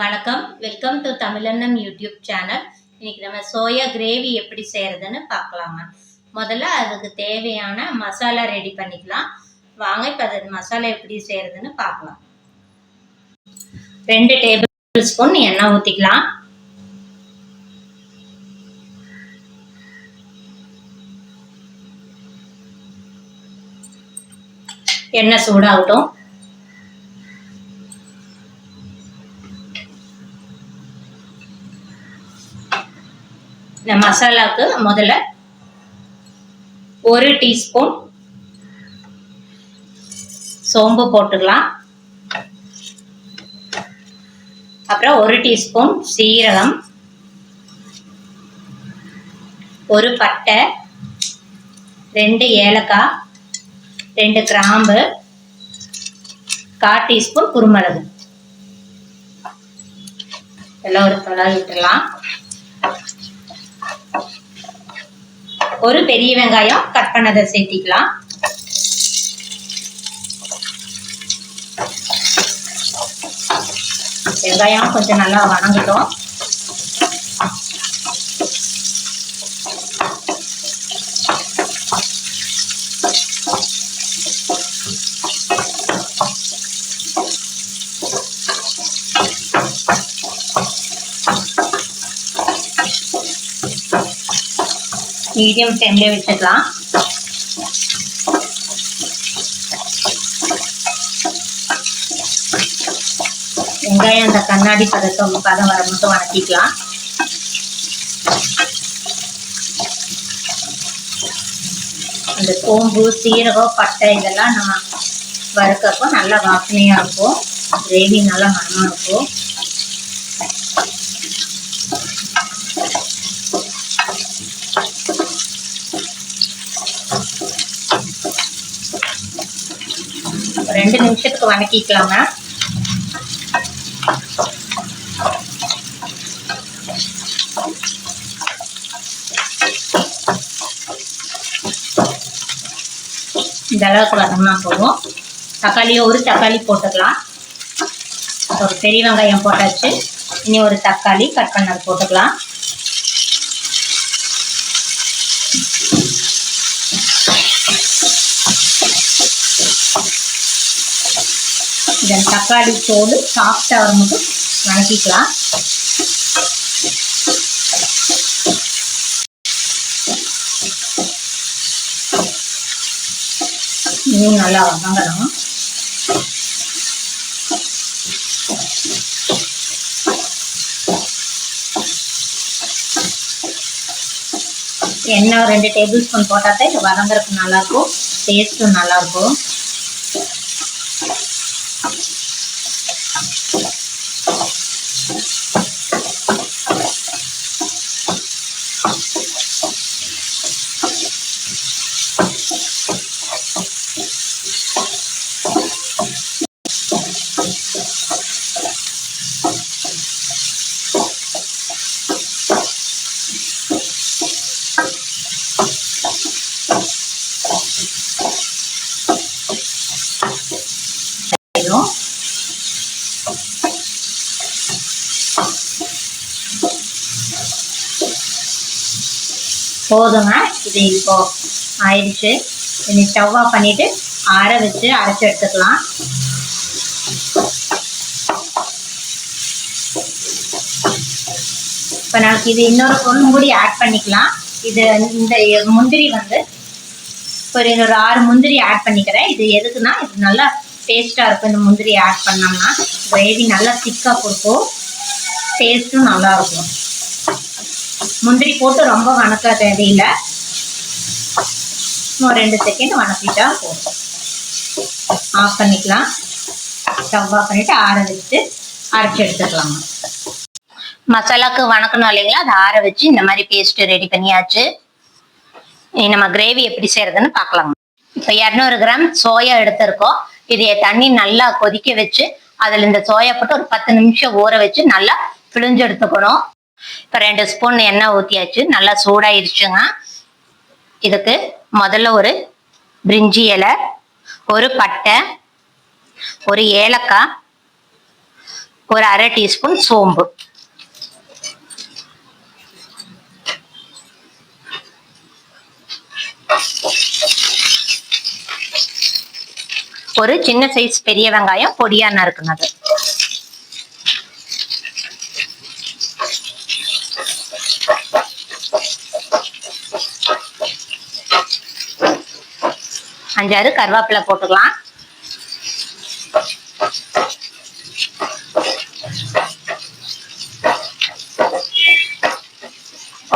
வணக்கம். Welcome to Tamilannam YouTube channel இன்னைக்கு நம்ம சோயா கிரேவி எப்படி செய்யறதுன்னு பார்க்கலாங்க முதல்ல அதுக்கு தேவையான மசாலா ரெடி பண்ணிக்கலாம். வாங்க இப்போ அது மசாலா எப்படி செய்யறதுன்னு பார்க்கலாம். ரெண்டு டேபிள் ஸ்பூன் எண்ணெய் ஊற்றிக்கலாம் எண்ணெய் சூடாகட்டும். இந்த மசாலாவுக்கு முதல்ல ஒரு டீஸ்பூன் சோம்பு போட்டுக்கலாம். அப்புறம் ஒரு டீஸ்பூன் சீரகம். ஒரு பட்டை. ரெண்டு ஏலக்காய். ரெண்டு கிராம்பு. கால் டீஸ்பூன் குருமிளகு. எல்லாம் ஒரு கலர் விட்டுலாம் ஒரு பெரிய வெங்காயம் கட் பண்ணதை சேர்த்திக்கலாம். வெங்காயம் கொஞ்சம் நல்லா வணங்கட்டும். மீடியம் ஃப்ளேம்லேயே வச்சுக்கலாம். வெங்காயம் அந்த கண்ணாடி பதத்தை பதம் வர மட்டும் வணக்கிக்கலாம். இந்த சோம்பு சீரகம் பட்டை இதெல்லாம் நம்ம வறுக்கப்போ நல்லா வாசனையாக இருக்கும். கிரேவி நல்லா மனமாக இருக்கும். ரெண்டு நிமிஷத்துக்கு வணக்கிக்கலாங்க. இந்த அளவுக்கு வதங்கினா போதும். தக்காளியை ஒரு தக்காளி போட்டுக்கலாம். ஒரு பெரிய வெங்காயம் போட்டாச்சு. இனி ஒரு தக்காளி கட் பண்ணது போட்டுக்கலாம். இதன் தக்காளி தோல் சாஃப்டாக வர மட்டும் வணக்கிக்கலாம். இன்னும் நல்லா வதங்கணும். எண்ணெய் ரெண்டு டேபிள் ஸ்பூன் போட்டால் தான் இது வதங்குறதுக்கு நல்லாயிருக்கும். டேஸ்ட்டும் நல்லாயிருக்கும். Thank you. போதுங்க. இது இப்போ ஆயிடுச்சு. இனி ஸ்டவ் ஆஃப் பண்ணிட்டு ஆற வச்சு அரைச்சி எடுத்துக்கலாம். இப்போ நமக்கு இது இன்னொரு பொருள் மூடி ஆட் பண்ணிக்கலாம். இது இந்த முந்திரி வந்து ஒரு ஒரு ஆறு முந்திரி ஆட் பண்ணிக்கிறேன். இது எதுக்குன்னா இது நல்லா டேஸ்ட்டாக இருக்கும். இந்த முந்திரி ஆட் பண்ணோம்னா கிரேவி நல்லா திக்காக கொடுக்கும். டேஸ்ட்டும் நல்லாயிருக்கும் முந்திரி போட்டு ரொம்ப வணக்க தேவையில்லை. ஒரு ரெண்டு செகண்ட் வணக்கிட்டா போதும். ஆஃப் பண்ணிக்கலாம். ஸ்டவ் ஆஃப் பண்ணிவிட்டு ஆற வச்சுட்டு அரைச்சி எடுத்துக்கலாம். மசாலாக்கு வணக்கணும் இல்லைங்களா? அதை ஆற வச்சு இந்த மாதிரி பேஸ்ட் ரெடி பண்ணியாச்சு. இனி நம்ம கிரேவி எப்படி செய்யறதுன்னு பார்க்கலாம். இப்போ இரநூறு கிராம் சோயா எடுத்திருக்கோம். இதைய தண்ணி நல்லா கொதிக்க வச்சு அதில் இந்த சோயா போட்டு ஒரு பத்து நிமிஷம் ஊற வச்சு நல்லா பிழிஞ்சு எடுத்துக்கணும். இப்போ ரெண்டு ஸ்பூன் எண்ணெய் ஊற்றியாச்சு நல்லா சூடாயிருச்சுங்க இதுக்கு முதல்ல ஒரு பிரிஞ்சி இலை ஒரு பட்டை ஒரு ஏலக்காய் ஒரு அரை டீஸ்பூன் சோம்பு. ஒரு சின்ன சைஸ் பெரிய வெங்காயம் பொடியா நறுக்குனது. அஞ்சாறு கருவேப்பிலை போட்டுக்கலாம்.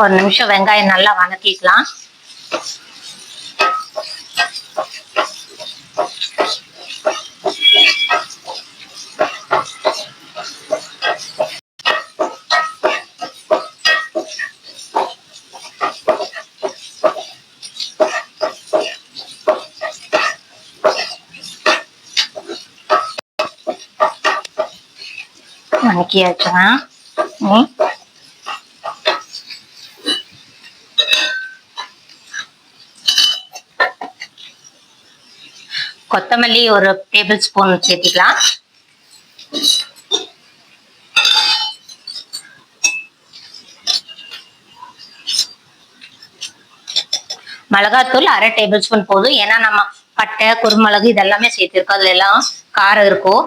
ஒரு நிமிஷம் வெங்காயம் நல்லா வதக்கிக்கலாம் வதக்கியாச்சுங்க ம் கொத்தமல்லி ஒரு டேபிள் ஸ்பூன் சேர்த்துக்கலாம். மிளகாத்தூள் அரை டேபிள் ஸ்பூன் போதும். ஏன்னா நம்ம பட்டை குருமிளகு இதெல்லாமே சேர்த்துருக்கோம். அதுல எல்லாம் காரம் இருக்கும்.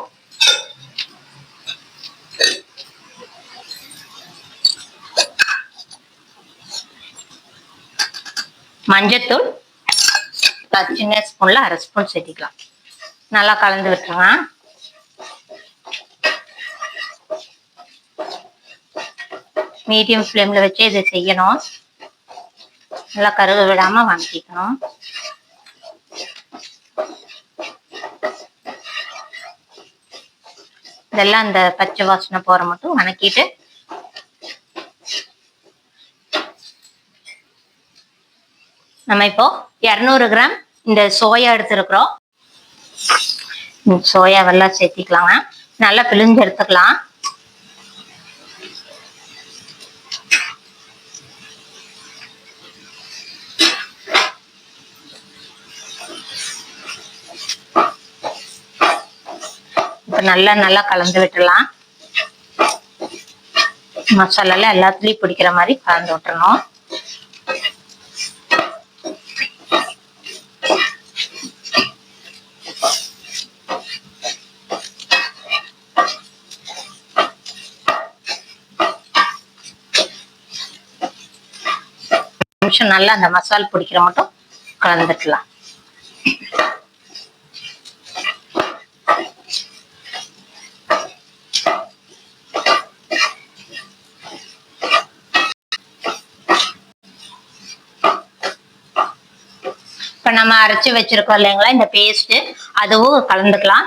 மஞ்சத்தூள் சின்ன ஸ்பூன்ல அரை ஸ்பூன் சேர்த்திக்கலாம். நல்லா கலந்து விட்டுருவேன் மீடியம் ஃப்ளேம்ல வச்சு இதை செய்யணும். நல்லா கருக விடாம வாங்கிக்கணும் இதெல்லாம் அந்த பச்சை வாசனை போற மட்டும் வணக்கிட்டு நம்ம இப்போ இரநூறு கிராம் இந்த சோயா எடுத்துருக்குறோம். சோயாவெல்லாம் சேர்த்திக்கலாங்க. நல்லா பிழிஞ்சு எடுத்துக்கலாம். இப்போ நல்லா நல்லா கலந்து விட்டுலாம் மசாலால எல்லாத்துலயும் பிடிக்கிற மாதிரி கலந்து விட்டுறணும். நிமிஷம் நல்லா அந்த மசால் பிடிக்கிற மட்டும் கலந்துக்கலாம். இப்ப நம்ம அரைச்சு வச்சிருக்கோம் இல்லைங்களா இந்த பேஸ்ட் அதுவும் கலந்துக்கலாம்.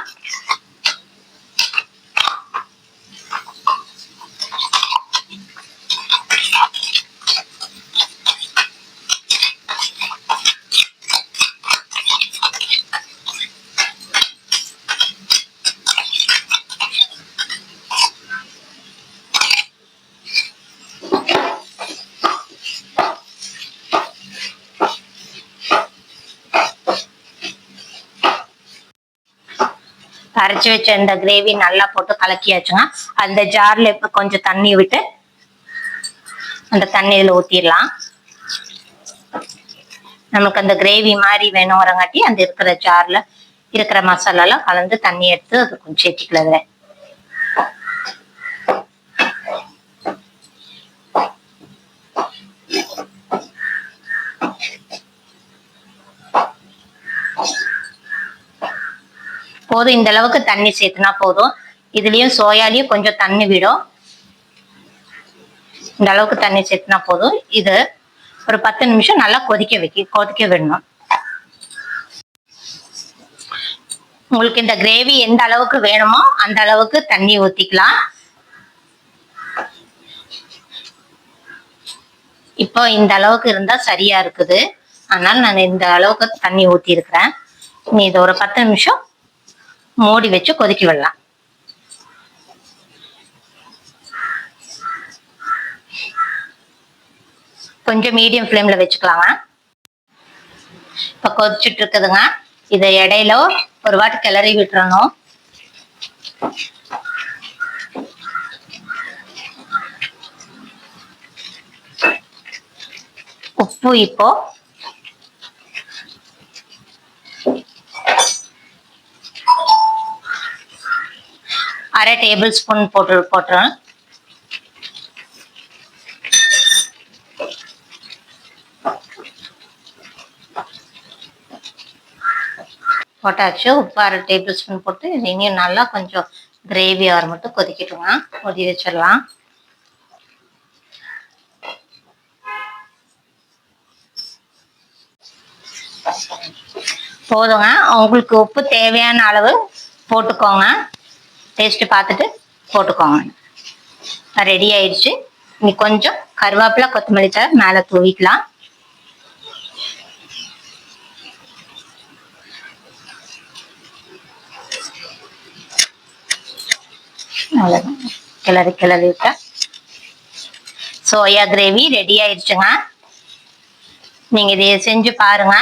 அரைச்சி வச்ச இந்த கிரேவி நல்லா போட்டு கலக்கியாச்சுங்க அந்த ஜார்ல இப்ப கொஞ்சம் தண்ணி விட்டு அந்த தண்ணியில ஊத்திடலாம். நமக்கு அந்த கிரேவி மாதிரி வேணுங்கிறங்காட்டி அந்த இருக்கிற ஜார்ல இருக்கிற மசாலாலாம் கலந்து தண்ணி எடுத்து அது கொஞ்சம் சேர்த்திக்கல போதும். இந்த அளவுக்கு தண்ணி சேர்த்துனா போதும். இதுலயும் சோயாலையும் கொஞ்சம் தண்ணி விடும். இந்த அளவுக்கு தண்ணி சேர்த்துனா போதும். இது ஒரு பத்து நிமிஷம் நல்லா கொதிக்க வைக்க கொதிக்க விடணும். உங்களுக்கு இந்த கிரேவி எந்த அளவுக்கு வேணுமோ அந்த அளவுக்கு தண்ணி ஊத்திக்கலாம். இப்போ இந்த அளவுக்கு இருந்தா சரியா இருக்குது. அதனால நான் இந்த அளவுக்கு தண்ணி ஊத்தி இருக்கிறேன் நீ இது ஒரு பத்து நிமிஷம் மூடி வச்சு கொதிக்க விடலாம். கொஞ்சம் மீடியம் ஃப்ளேம்ல வச்சுக்கலாங்க இப்போ கொதிச்சுட்டு இருக்குதுங்க. இதை இடையில ஒரு வாட்டி கிளறி விட்டுறணும். உப்பு இப்போ அரை டேபிள் ஸ்பூன் போட்டு போட்டுறேன் போட்டாச்சு. உப்பு அரை டேபிள் ஸ்பூன் போட்டு இது இனியும் நல்லா கொஞ்சம் கிரேவி ஆறு மட்டும் கொதிக்கிட்டுங்க. கொதி வச்சிடலாம். போதுங்க. உங்களுக்கு உப்பு தேவையான அளவு போட்டுக்கோங்க. டேஸ்ட் பார்த்துட்டு போட்டுக்கோங்க. ரெடி ஆயிடுச்சு. இனி கொஞ்சம் கருவேப்பிலை கொத்தமல்லி தழை மேலே தூவிக்கலாம். அவ்வளோதான் கிளறி கிளறி விட்டா. சோயா கிரேவி ரெடி ஆயிடுச்சுங்க. நீங்க இதை செஞ்சு பாருங்க.